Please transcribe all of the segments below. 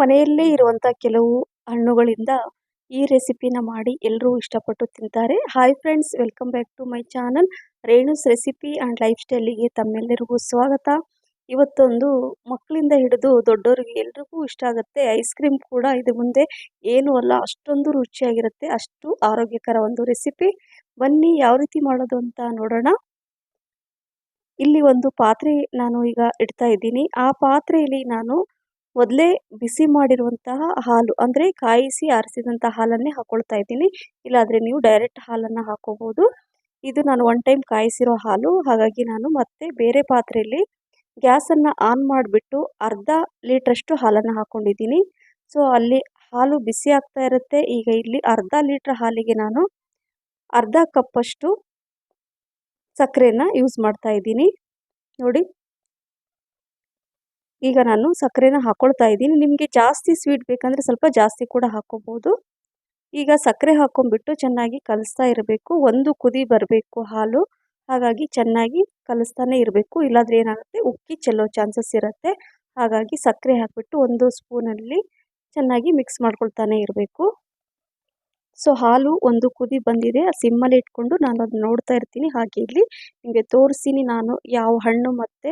ಮನೆಯಲ್ಲೇ ಇರುವಂಥ ಕೆಲವು ಹಣ್ಣುಗಳಿಂದ ಈ ರೆಸಿಪಿನ ಮಾಡಿ ಎಲ್ಲರೂ ಇಷ್ಟಪಟ್ಟು ತಿಂತಾರೆ. Hi friends welcome back to my channel Renu's recipe and life ಸ್ಟೈಲಿಗೆ ತಮ್ಮೆಲ್ಲರಿಗೂ ಸ್ವಾಗತ. ಇವತ್ತೊಂದು ಮಕ್ಕಳಿಂದ ಹಿಡಿದು ದೊಡ್ಡವರಿಗೆ ಎಲ್ರಿಗೂ ಇಷ್ಟ ಆಗುತ್ತೆ. ಐಸ್ ಕ್ರೀಮ್ ಕೂಡ ಇದು ಮುಂದೆ ಏನು ಅಲ್ಲ, ಅಷ್ಟೊಂದು ರುಚಿಯಾಗಿರುತ್ತೆ. ಅಷ್ಟು ಆರೋಗ್ಯಕರ ಒಂದು ರೆಸಿಪಿ. ಬನ್ನಿ, ಯಾವ ರೀತಿ ಮಾಡೋದು ಅಂತ ನೋಡೋಣ. ಇಲ್ಲಿ ಒಂದು ಪಾತ್ರೆ ನಾನು ಈಗ ಇಡ್ತಾ ಇದ್ದೀನಿ. ಆ ಪಾತ್ರೆಯಲ್ಲಿ ನಾನು ಮೊದಲೇ ಬಿಸಿ ಮಾಡಿರುವಂತಹ ಹಾಲು, ಅಂದರೆ ಕಾಯಿಸಿ ಆರಿಸಿದಂಥ ಹಾಲನ್ನೇ ಹಾಕ್ಕೊಳ್ತಾ ಇದ್ದೀನಿ. ಇಲ್ಲಾದರೆ ನೀವು ಡೈರೆಕ್ಟ್ ಹಾಲನ್ನು ಹಾಕ್ಕೋಬೋದು ಇದು ನಾನು ಒನ್ ಟೈಮ್ ಕಾಯಿಸಿರೋ ಹಾಲು. ಹಾಗಾಗಿ ನಾನು ಮತ್ತೆ ಬೇರೆ ಪಾತ್ರೆಯಲ್ಲಿ ಗ್ಯಾಸನ್ನು ಆನ್ ಮಾಡಿಬಿಟ್ಟು ಅರ್ಧ ಲೀಟ್ರಷ್ಟು ಹಾಲನ್ನು ಹಾಕ್ಕೊಂಡಿದ್ದೀನಿ ಸೊ ಅಲ್ಲಿ ಹಾಲು ಬಿಸಿ ಆಗ್ತಾ ಇರುತ್ತೆ. ಈಗ ಇಲ್ಲಿ ಅರ್ಧ ಲೀಟ್ರ್ ಹಾಲಿಗೆ ನಾನು ಅರ್ಧ ಕಪ್ಪಷ್ಟು ಸಕ್ಕರೆನ ಯೂಸ್ ಮಾಡ್ತಾ ಇದ್ದೀನಿ. ನೋಡಿ. ಈಗ ನಾನು ಸಕ್ಕರೆನ ಹಾಕ್ಕೊಳ್ತಾ ಇದ್ದೀನಿ. ನಿಮಗೆ ಜಾಸ್ತಿ ಸ್ವೀಟ್ ಬೇಕಂದರೆ ಸ್ವಲ್ಪ ಜಾಸ್ತಿ ಕೂಡ ಹಾಕ್ಕೋಬೋದು ಈಗ ಸಕ್ಕರೆ ಹಾಕ್ಕೊಂಬಿಟ್ಟು ಚೆನ್ನಾಗಿ ಕಲಿಸ್ತಾ ಇರಬೇಕು. ಒಂದು ಕುದಿ ಬರಬೇಕು ಹಾಲು. ಹಾಗಾಗಿ ಚೆನ್ನಾಗಿ ಕಲಿಸ್ತಾನೆ ಇರಬೇಕು. ಇಲ್ಲಾಂದರೆ ಏನಾಗುತ್ತೆ? ಉಕ್ಕಿ ಚೆಲ್ಲೋ ಚಾನ್ಸಸ್ ಇರುತ್ತೆ. ಹಾಗಾಗಿ ಸಕ್ಕರೆ ಹಾಕಿಬಿಟ್ಟು ಒಂದು ಸ್ಪೂನಲ್ಲಿ ಚೆನ್ನಾಗಿ ಮಿಕ್ಸ್ ಮಾಡ್ಕೊಳ್ತಾನೆ ಇರಬೇಕು. ಸೊ ಹಾಲು ಒಂದು ಕುದಿ ಬಂದಿದೆ. ಸಿಮ್ಮಲ್ಲಿ ಇಟ್ಕೊಂಡು ನಾನು ಅದನ್ನ ನೋಡ್ತಾ ಇರ್ತೀನಿ. ಹಾಗೆ ಇಲ್ಲಿ ನಿಮಗೆ ತೋರಿಸ್ತೀನಿ ನಾನು ಯಾವ ಹಣ್ಣು ಮತ್ತು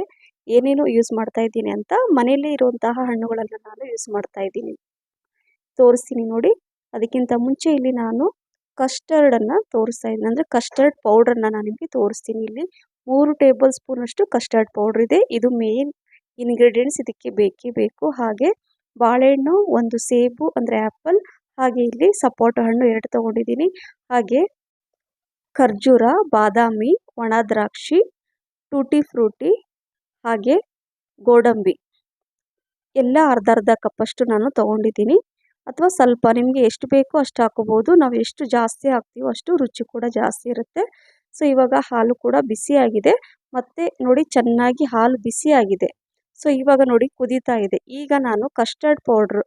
ಏನೇನು ಯೂಸ್ ಮಾಡ್ತಾ ಇದ್ದೀನಿ ಅಂತ ಮನೆಯಲ್ಲೇ ಇರುವಂತಹ ಹಣ್ಣುಗಳನ್ನು ನಾನು ಯೂಸ್ ಮಾಡ್ತಾ ಇದ್ದೀನಿ. ತೋರಿಸ್ತೀನಿ ನೋಡಿ. ಅದಕ್ಕಿಂತ ಮುಂಚೆ ಇಲ್ಲಿ ನಾನು ಕಸ್ಟರ್ಡನ್ನು ತೋರಿಸ್ತಾ ಇದ್ದೀನಿ ಅಂದರೆ ಕಸ್ಟರ್ಡ್ ಪೌಡ್ರನ್ನ ನಾನು ನಿಮಗೆ ತೋರಿಸ್ತೀನಿ ಇಲ್ಲಿ. ಮೂರು ಟೇಬಲ್ ಸ್ಪೂನಷ್ಟು ಕಸ್ಟರ್ಡ್ ಪೌಡ್ರ್ ಇದೆ. ಇದು ಮೇನ್ ಇನ್ಗ್ರೀಡಿಯೆಂಟ್ಸ್ ಇದಕ್ಕೆ ಬೇಕೇ ಬೇಕು. ಹಾಗೆ ಬಾಳೆಹಣ್ಣು, ಒಂದು ಸೇಬು, ಅಂದರೆ ಆ್ಯಪಲ್ ಹಾಗೆ ಇಲ್ಲಿ ಸಪೋಟ ಹಣ್ಣು ಎರಡು ತೊಗೊಂಡಿದ್ದೀನಿ. ಹಾಗೆ ಖರ್ಜೂರ, ಬಾದಾಮಿ, ಒಣ ದ್ರಾಕ್ಷಿ, ಟೂಟಿ ಫ್ರೂಟಿ ಹಾಗೆ ಗೋಡಂಬಿ. ಎಲ್ಲ ಅರ್ಧ ಅರ್ಧ ಕಪ್ಪಷ್ಟು ನಾನು ತೊಗೊಂಡಿದ್ದೀನಿ. ಅಥವಾ ಸ್ವಲ್ಪ ನಿಮಗೆ ಎಷ್ಟು ಬೇಕೋ ಅಷ್ಟು ಹಾಕೋಬೋದು. ನಾವು ಎಷ್ಟು ಜಾಸ್ತಿ ಹಾಕ್ತೀವೋ ಅಷ್ಟು ರುಚಿ ಕೂಡ ಜಾಸ್ತಿ ಇರುತ್ತೆ. ಸೊ, ಇವಾಗ ಹಾಲು ಕೂಡ ಬಿಸಿಯಾಗಿದೆ ಮತ್ತು ನೋಡಿ ಚೆನ್ನಾಗಿ ಹಾಲು ಬಿಸಿಯಾಗಿದೆ ಸೊ, ಇವಾಗ ನೋಡಿ ಕುದೀತಾ ಇದೆ. ಈಗ ನಾನು ಕಸ್ಟರ್ಡ್ ಪೌಡ್ರು.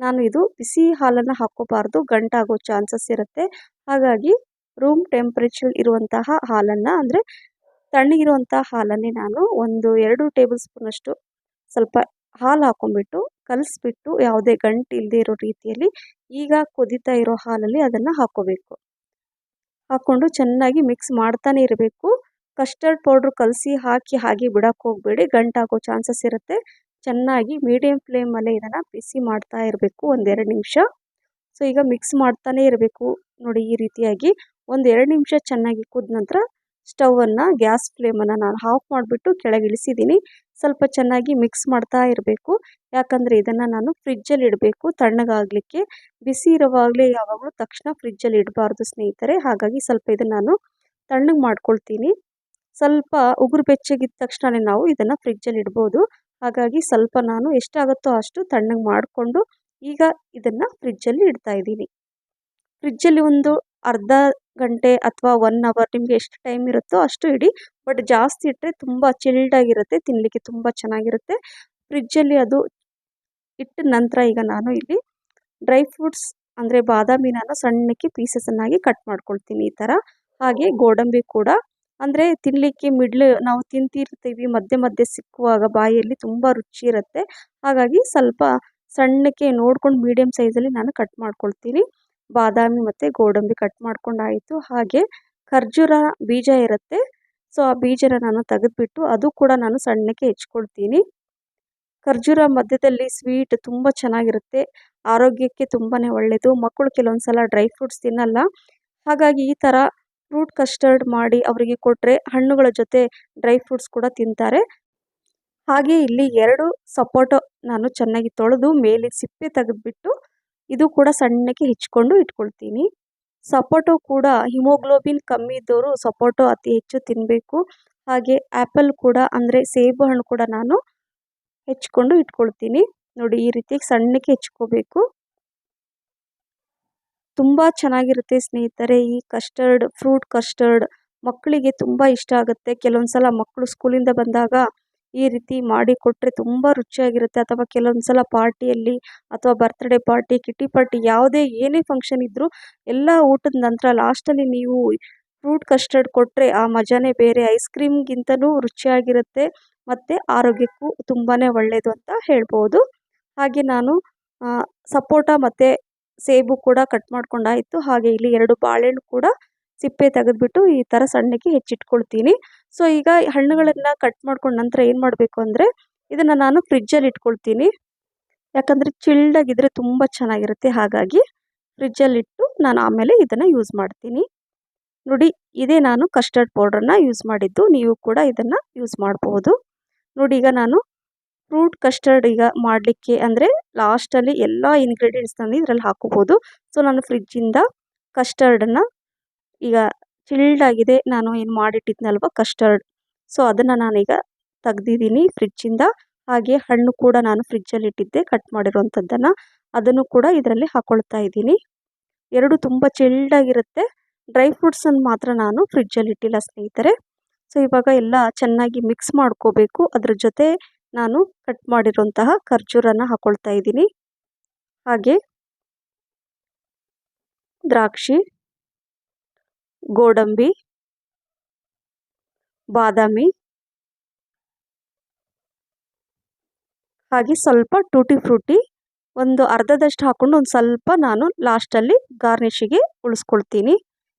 ನಾನು ಇದು ಬಿಸಿ ಹಾಲನ್ನು ಹಾಕೋಬಾರ್ದು. ಗಂಟಾಗೋ ಚಾನ್ಸಸ್ ಇರುತ್ತೆ. ಹಾಗಾಗಿ ರೂಮ್ ಟೆಂಪ್ರೇಚರ್ ಇರುವಂತಹ ಹಾಲನ್ನು ಅಂದರೆ ತಣ್ಣಗಿರುವಂಥ ಹಾಲನ್ನೇ ನಾನು ಒಂದು ಎರಡು ಟೇಬಲ್ ಸ್ಪೂನಷ್ಟು ಸ್ವಲ್ಪ ಹಾಲು ಹಾಕೊಂಡ್ಬಿಟ್ಟು ಕಲಿಸ್ಬಿಟ್ಟು ಯಾವುದೇ ಗಂಟು ಇಲ್ಲದೆ ಇರೋ ರೀತಿಯಲ್ಲಿ ಈಗ ಕುದಿತಾ ಇರೋ ಹಾಲಲ್ಲಿ ಅದನ್ನು ಹಾಕೋಬೇಕು. ಹಾಕ್ಕೊಂಡು ಚೆನ್ನಾಗಿ ಮಿಕ್ಸ್ ಮಾಡ್ತಾನೆ ಇರಬೇಕು. ಕಸ್ಟರ್ಡ್ ಪೌಡ್ರ್ ಕಲಸಿ ಹಾಕಿ ಹಾಗೆ ಬಿಡೋಕ್ಕೆ ಹೋಗಬೇಡಿ. ಗಂಟಾಗೋ ಚಾನ್ಸಸ್ ಇರುತ್ತೆ. ಚೆನ್ನಾಗಿ ಮೀಡಿಯಮ್ ಫ್ಲೇಮಲ್ಲೇ ಇದನ್ನು ಬಿಸಿ ಮಾಡ್ತಾ ಇರಬೇಕು ಒಂದೆರಡು ನಿಮಿಷ. ಸೊ ಈಗ ಮಿಕ್ಸ್ ಮಾಡ್ತಾನೆ ಇರಬೇಕು. ನೋಡಿ ಈ ರೀತಿಯಾಗಿ ಒಂದು ಎರಡು ನಿಮಿಷ ಚೆನ್ನಾಗಿ ಕುದ ನಂತರ ಸ್ಟವನ್ನು ಗ್ಯಾಸ್ ಫ್ಲೇಮನ್ನು ನಾನು ಆಫ್ ಮಾಡಿಬಿಟ್ಟು ಕೆಳಗೆ ಇಳಿಸಿದ್ದೀನಿ ಸ್ವಲ್ಪ ಚೆನ್ನಾಗಿ ಮಿಕ್ಸ್ ಮಾಡ್ತಾ ಇರಬೇಕು. ಯಾಕಂದರೆ ಇದನ್ನು ನಾನು ಫ್ರಿಜ್ಜಲ್ಲಿ ಇಡಬೇಕು. ತಣ್ಣಗಾಗಲಿಕ್ಕೆ. ಬಿಸಿ ಇರುವಾಗಲೇ ಯಾವಾಗಲೂ ತಕ್ಷಣ ಫ್ರಿಜ್ಜಲ್ಲಿ ಇಡಬಾರ್ದು ಸ್ನೇಹಿತರೆ. ಹಾಗಾಗಿ ಸ್ವಲ್ಪ ಇದನ್ನು ನಾನು ತಣ್ಣಗೆ ಮಾಡ್ಕೊಳ್ತೀನಿ. ಸ್ವಲ್ಪ ಉಗುರು ಬೆಚ್ಚಗಿದ್ದ ತಕ್ಷಣವೇ ನಾವು ಇದನ್ನು ಫ್ರಿಜ್ಜಲ್ಲಿ ಇಡ್ಬೋದು. ಹಾಗಾಗಿ ಸ್ವಲ್ಪ ನಾನು ಎಷ್ಟಾಗುತ್ತೋ ಅಷ್ಟು ತಣ್ಣಗೆ ಮಾಡಿಕೊಂಡು ಈಗ ಇದನ್ನು ಫ್ರಿಜ್ಜಲ್ಲಿ ಇಡ್ತಾ ಇದ್ದೀನಿ. ಫ್ರಿಜ್ಜಲ್ಲಿ ಒಂದು ಅರ್ಧ ಗಂಟೆ ಅಥವಾ ಒನ್ ಅವರ್ ನಿಮಗೆ ಎಷ್ಟು ಟೈಮ್ ಇರುತ್ತೋ ಅಷ್ಟು ಇಡಿ. ಬಟ್ ಜಾಸ್ತಿ ಇಟ್ಟರೆ ತುಂಬ ಚಿಲ್ಡಾಗಿರುತ್ತೆ ತಿನ್ನಲಿಕ್ಕೆ ತುಂಬ ಚೆನ್ನಾಗಿರುತ್ತೆ. ಫ್ರಿಜ್ಜಲ್ಲಿ ಅದು ಇಟ್ಟ ನಂತರ ಈಗ ನಾನು ಇಲ್ಲಿ ಡ್ರೈ ಫ್ರೂಟ್ಸ್ ಅಂದರೆ ಬಾದಾಮಿನ ಸಣ್ಣಕ್ಕೆ ಪೀಸಸನ್ನಾಗಿ ಕಟ್ ಮಾಡ್ಕೊಳ್ತೀನಿ ಈ ಥರ. ಹಾಗೆ ಗೋಡಂಬಿ ಕೂಡ. ಅಂದರೆ ತಿನ್ನಲಿಕ್ಕೆ ಮಿಡ್ಲ್ ನಾವು ತಿಂತಿರ್ತೀವಿ, ಮಧ್ಯೆ ಮಧ್ಯೆ ಸಿಕ್ಕುವಾಗ ಬಾಯಿಯಲ್ಲಿ ತುಂಬ ರುಚಿ ಇರುತ್ತೆ. ಹಾಗಾಗಿ ಸ್ವಲ್ಪ ಸಣ್ಣಕ್ಕೆ ನೋಡ್ಕೊಂಡು ಮೀಡಿಯಮ್ ಸೈಜಲ್ಲಿ ನಾನು ಕಟ್ ಮಾಡ್ಕೊಳ್ತೀನಿ. ಬಾದಾಮಿ ಮತ್ತು ಗೋಡಂಬಿ ಕಟ್ ಮಾಡ್ಕೊಂಡಾಯಿತು. ಹಾಗೆ ಖರ್ಜೂರ ಬೀಜ ಇರುತ್ತೆ. ಸೊ ಆ ಬೀಜನ ನಾನು ತೆಗೆದ್ಬಿಟ್ಟು ಅದು ಕೂಡ ನಾನು ಸಣ್ಣಕ್ಕೆ ಹೆಚ್ಕೊಳ್ತೀನಿ ಖರ್ಜೂರ ಮಧ್ಯದಲ್ಲಿ ಸ್ವೀಟ್ ತುಂಬ ಚೆನ್ನಾಗಿರುತ್ತೆ. ಆರೋಗ್ಯಕ್ಕೆ ತುಂಬಾ ಒಳ್ಳೆಯದು ಮಕ್ಕಳು ಕೆಲವೊಂದು ಸಲ ಡ್ರೈ ಫ್ರೂಟ್ಸ್ ತಿನ್ನಲ್ಲ. ಹಾಗಾಗಿ ಈ ಥರ ಫ್ರೂಟ್ ಕಸ್ಟರ್ಡ್ ಮಾಡಿ ಅವರಿಗೆ ಕೊಟ್ಟರೆ ಹಣ್ಣುಗಳ ಜೊತೆ ಡ್ರೈ ಫ್ರೂಟ್ಸ್ ಕೂಡ ತಿಂತಾರೆ. ಹಾಗೆ ಇಲ್ಲಿ ಎರಡು ಸಪೋಟೊ ನಾನು ಚೆನ್ನಾಗಿ ತೊಳೆದು ಮೇಲೆ ಸಿಪ್ಪೆ ತೆಗೆದುಬಿಟ್ಟು ಇದು ಕೂಡ ಸಣ್ಣಕ್ಕೆ ಹೆಚ್ಕೊಂಡು ಇಟ್ಕೊಳ್ತೀನಿ. ಸಪೋಟೊ ಕೂಡ ಹಿಮೋಗ್ಲೋಬಿನ್ ಕಮ್ಮಿ ಇದ್ದವರು ಸಪೋಟೊ ಅತಿ ಹೆಚ್ಚು ತಿನ್ನಬೇಕು ಹಾಗೆ ಆ್ಯಪಲ್ ಕೂಡ ಅಂದರೆ ಸೇಬು ಹಣ್ಣು ಕೂಡ ನಾನು ಹೆಚ್ಕೊಂಡು ಇಟ್ಕೊಳ್ತೀನಿ. ನೋಡಿ ಈ ರೀತಿ ಸಣ್ಣಕ್ಕೆ ಹೆಚ್ಕೋಬೇಕು. ತುಂಬ ಚೆನ್ನಾಗಿರುತ್ತೆ ಸ್ನೇಹಿತರೆ ಈ ಕಸ್ಟರ್ಡ್ ಫ್ರೂಟ್ ಕಸ್ಟರ್ಡ್ ಮಕ್ಕಳಿಗೆ ತುಂಬ ಇಷ್ಟ ಆಗುತ್ತೆ. ಕೆಲವೊಂದು ಸಲ ಮಕ್ಕಳು ಸ್ಕೂಲಿಂದ ಬಂದಾಗ ಈ ರೀತಿ ಮಾಡಿ ಕೊಟ್ಟರೆ ತುಂಬ ರುಚಿಯಾಗಿರುತ್ತೆ. ಅಥವಾ ಕೆಲವೊಂದು ಸಲ ಪಾರ್ಟಿಯಲ್ಲಿ ಅಥವಾ ಬರ್ತ್ಡೇ ಪಾರ್ಟಿ ಕಿಟ್ಟಿ ಪಾರ್ಟಿ ಯಾವುದೇ ಏನೇ ಫಂಕ್ಷನ್ ಇದ್ದರೂ ಎಲ್ಲ ಊಟದ ನಂತರ ಲಾಸ್ಟಲ್ಲಿ ನೀವು ಫ್ರೂಟ್ ಕಸ್ಟರ್ಡ್ ಕೊಟ್ಟರೆ ಆ ಮಜಾನೇ ಬೇರೆ. ಐಸ್ ಕ್ರೀಮ್ಗಿಂತಲೂ ರುಚಿಯಾಗಿರುತ್ತೆ. ಮತ್ತು ಆರೋಗ್ಯಕ್ಕೂ ತುಂಬಾ ಒಳ್ಳೆಯದು ಅಂತ ಹೇಳ್ಬೋದು. ಹಾಗೆ ನಾನು ಸಪೋಟ ಮತ್ತು ಸೇಬು ಕೂಡ ಕಟ್ ಮಾಡ್ಕೊಂಡಾಯಿತು. ಹಾಗೆ ಇಲ್ಲಿ ಎರಡು ಬಾಳೆಹಣ್ಣು ಕೂಡ ಸಿಪ್ಪೆ ತೆಗೆದ್ಬಿಟ್ಟು ಈ ಥರ ಸಣ್ಣಕ್ಕೆ ಹೆಚ್ಚಿಟ್ಕೊಳ್ತೀನಿ. ಸೊ ಈಗ ಹಣ್ಣುಗಳನ್ನು ಕಟ್ ಮಾಡ್ಕೊಂಡು ನಂತರ ಏನು ಮಾಡಬೇಕು ಅಂದರೆ, ಇದನ್ನು ನಾನು ಫ್ರಿಜ್ಜಲ್ಲಿ ಇಟ್ಕೊಳ್ತೀನಿ. ಯಾಕಂದರೆ ಚಿಲ್ಡಾಗಿದ್ದರೆ ತುಂಬ ಚೆನ್ನಾಗಿರುತ್ತೆ. ಹಾಗಾಗಿ ಫ್ರಿಜ್ಜಲ್ಲಿಟ್ಟು ನಾನು ಆಮೇಲೆ ಇದನ್ನು ಯೂಸ್ ಮಾಡ್ತೀನಿ. ನೋಡಿ, ಇದೇ ನಾನು ಕಸ್ಟರ್ಡ್ ಪೌಡ್ರನ್ನ ಯೂಸ್ ಮಾಡಿದ್ದು. ನೀವು ಕೂಡ ಇದನ್ನು ಯೂಸ್ ಮಾಡಬಹುದು ನೋಡಿ, ಈಗ ನಾನು ಫ್ರೂಟ್ ಕಸ್ಟರ್ಡ್ ಈಗ ಮಾಡಲಿಕ್ಕೆ ಅಂದರೆ ಲಾಸ್ಟಲ್ಲಿ ಎಲ್ಲ ಇಂಗ್ರೀಡಿಯೆಂಟ್ಸ್ನ ಇದರಲ್ಲಿ ಹಾಕೋಬೋದು ಸೊ ನಾನು ಫ್ರಿಜ್ಜಿಂದ ಕಸ್ಟರ್ಡನ್ನು ಈಗ ಚಿಲ್ಡ್ ಆಗಿದೆ, ನಾನು ಏನು ಮಾಡಿಟ್ಟಿದ್ನಲ್ವ ಕಸ್ಟರ್ಡ್ ಸೊ ಅದನ್ನು ನಾನೀಗ ತೆಗ್ದಿದ್ದೀನಿ ಫ್ರಿಜ್ಜಿಂದ ಹಾಗೆ ಹಣ್ಣು ಕೂಡ ನಾನು ಫ್ರಿಜ್ಜಲ್ಲಿ ಇಟ್ಟಿದ್ದೆ ಕಟ್ ಮಾಡಿರುವಂಥದ್ದನ್ನು ಅದನ್ನು ಕೂಡ ಇದರಲ್ಲಿ ಹಾಕೊಳ್ತಾ ಇದ್ದೀನಿ. ಎರಡು ತುಂಬ ಚಿಲ್ಡಾಗಿರುತ್ತೆ ಡ್ರೈ ಫ್ರೂಟ್ಸನ್ನು ಮಾತ್ರ ನಾನು ಫ್ರಿಜ್ಜಲ್ಲಿ ಇಟ್ಟಿಲ್ಲ ಸ್ನೇಹಿತರೆ. ಸೊ ಇವಾಗ ಎಲ್ಲ ಚೆನ್ನಾಗಿ ಮಿಕ್ಸ್ ಮಾಡ್ಕೋಬೇಕು. ಅದ್ರ ಜೊತೆ ನಾನು ಕಟ್ ಮಾಡಿರುವಂತಹ ಖರ್ಜೂರನ್ನು ಹಾಕ್ಕೊಳ್ತಾ ಇದ್ದೀನಿ. ಹಾಗೆ ದ್ರಾಕ್ಷಿ. ಗೋಡಂಬಿ, ಬಾದಾಮಿ, ಹಾಗೆ ಸ್ವಲ್ಪ ಟೂಟಿ ಫ್ರೂಟಿ ಒಂದು ಅರ್ಧದಷ್ಟು ಹಾಕ್ಕೊಂಡು ಒಂದು ಸ್ವಲ್ಪ ನಾನು ಲಾಸ್ಟಲ್ಲಿ ಗಾರ್ನಿಷಿಗೆ ಉಳಿಸ್ಕೊಳ್ತೀನಿ.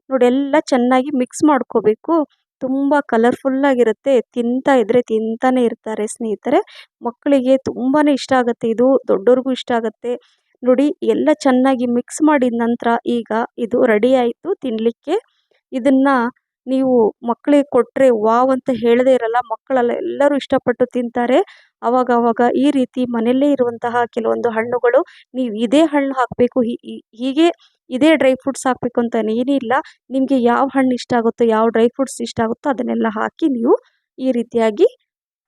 ನೋಡಿ ಎಲ್ಲ ಚೆನ್ನಾಗಿ ಮಿಕ್ಸ್ ಮಾಡ್ಕೋಬೇಕು. ತುಂಬ ಕಲರ್ಫುಲ್ಲಾಗಿರುತ್ತೆ ತಿಂತಾ ಇದ್ದರೆ ತಿಂತಾನೆ ಇರ್ತಾರೆ ಸ್ನೇಹಿತರೆ. ಮಕ್ಕಳಿಗೆ ತುಂಬಾ ಇಷ್ಟ ಆಗುತ್ತೆ ಇದು. ದೊಡ್ಡವ್ರಿಗೂ ಇಷ್ಟ ಆಗುತ್ತೆ. ನೋಡಿ ಎಲ್ಲ ಚೆನ್ನಾಗಿ ಮಿಕ್ಸ್ ಮಾಡಿದ ನಂತರ ಈಗ ಇದು ರೆಡಿ ಆಯಿತು ತಿನ್ನಲಿಕ್ಕೆ ಇದನ್ನು ನೀವು ಮಕ್ಕಳಿಗೆ ಕೊಟ್ಟರೆ ವಾವ್ ಅಂತ ಹೇಳದೇ ಇರಲ್ಲ. ಮಕ್ಕಳೆಲ್ಲ ಎಲ್ಲರೂ ಇಷ್ಟಪಟ್ಟು ತಿಂತಾರೆ. ಅವಾಗ ಅವಾಗ ಈ ರೀತಿ ಮನೆಯಲ್ಲೇ ಇರುವಂತಹ ಕೆಲವೊಂದು ಹಣ್ಣುಗಳು ನೀವು ಇದೇ ಹಣ್ಣು ಹಾಕಬೇಕು. ಹೀಗೆ ಇದೇ ಡ್ರೈ ಫ್ರೂಟ್ಸ್ ಹಾಕಬೇಕು ಅಂತ ಏನಿಲ್ಲ ನಿಮಗೆ ಯಾವ ಹಣ್ಣು ಇಷ್ಟ ಆಗುತ್ತೋ, ಯಾವ ಡ್ರೈ ಫ್ರೂಟ್ಸ್ ಇಷ್ಟ ಆಗುತ್ತೋ ಅದನ್ನೆಲ್ಲ ಹಾಕಿ ನೀವು ಈ ರೀತಿಯಾಗಿ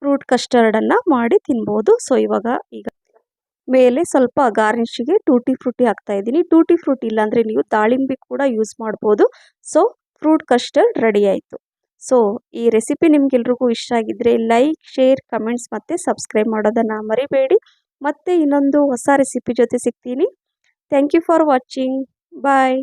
ಫ್ರೂಟ್ ಕಸ್ಟರ್ಡನ್ನು ಮಾಡಿ ತಿನ್ಬೋದು. ಸೊ, ಇವಾಗ ಈಗ ಮೇಲೆ ಸ್ವಲ್ಪ ಗಾರ್ನಿಷಿಗೆ ಟೂಟಿ ಫ್ರೂಟಿ ಹಾಕ್ತಾ ಇದ್ದೀನಿ. ಟೂಟಿ ಫ್ರೂಟಿ ಇಲ್ಲಾಂದರೆ ನೀವು ದಾಳಿಂಬೆ ಕೂಡ ಯೂಸ್ ಮಾಡ್ಬೋದು. ಸೊ ಫ್ರೂಟ್ ಕಸ್ಟರ್ಡ್ ರೆಡಿ ಆಯಿತು. ಸೊ ಈ ರೆಸಿಪಿ ನಿಮ್ಗೆಲ್ರಿಗೂ ಇಷ್ಟ ಆಗಿದ್ದರೆ ಲೈಕ್ ಶೇರ್ ಕಮೆಂಟ್ಸ್ ಮತ್ತು ಸಬ್ಸ್ಕ್ರೈಬ್ ಮಾಡೋದನ್ನು ಮರಿಬೇಡಿ. ಮತ್ತೆ ಇನ್ನೊಂದು ಹೊಸ ರೆಸಿಪಿ ಜೊತೆ ಸಿಗ್ತೀನಿ. Thank you for watching bye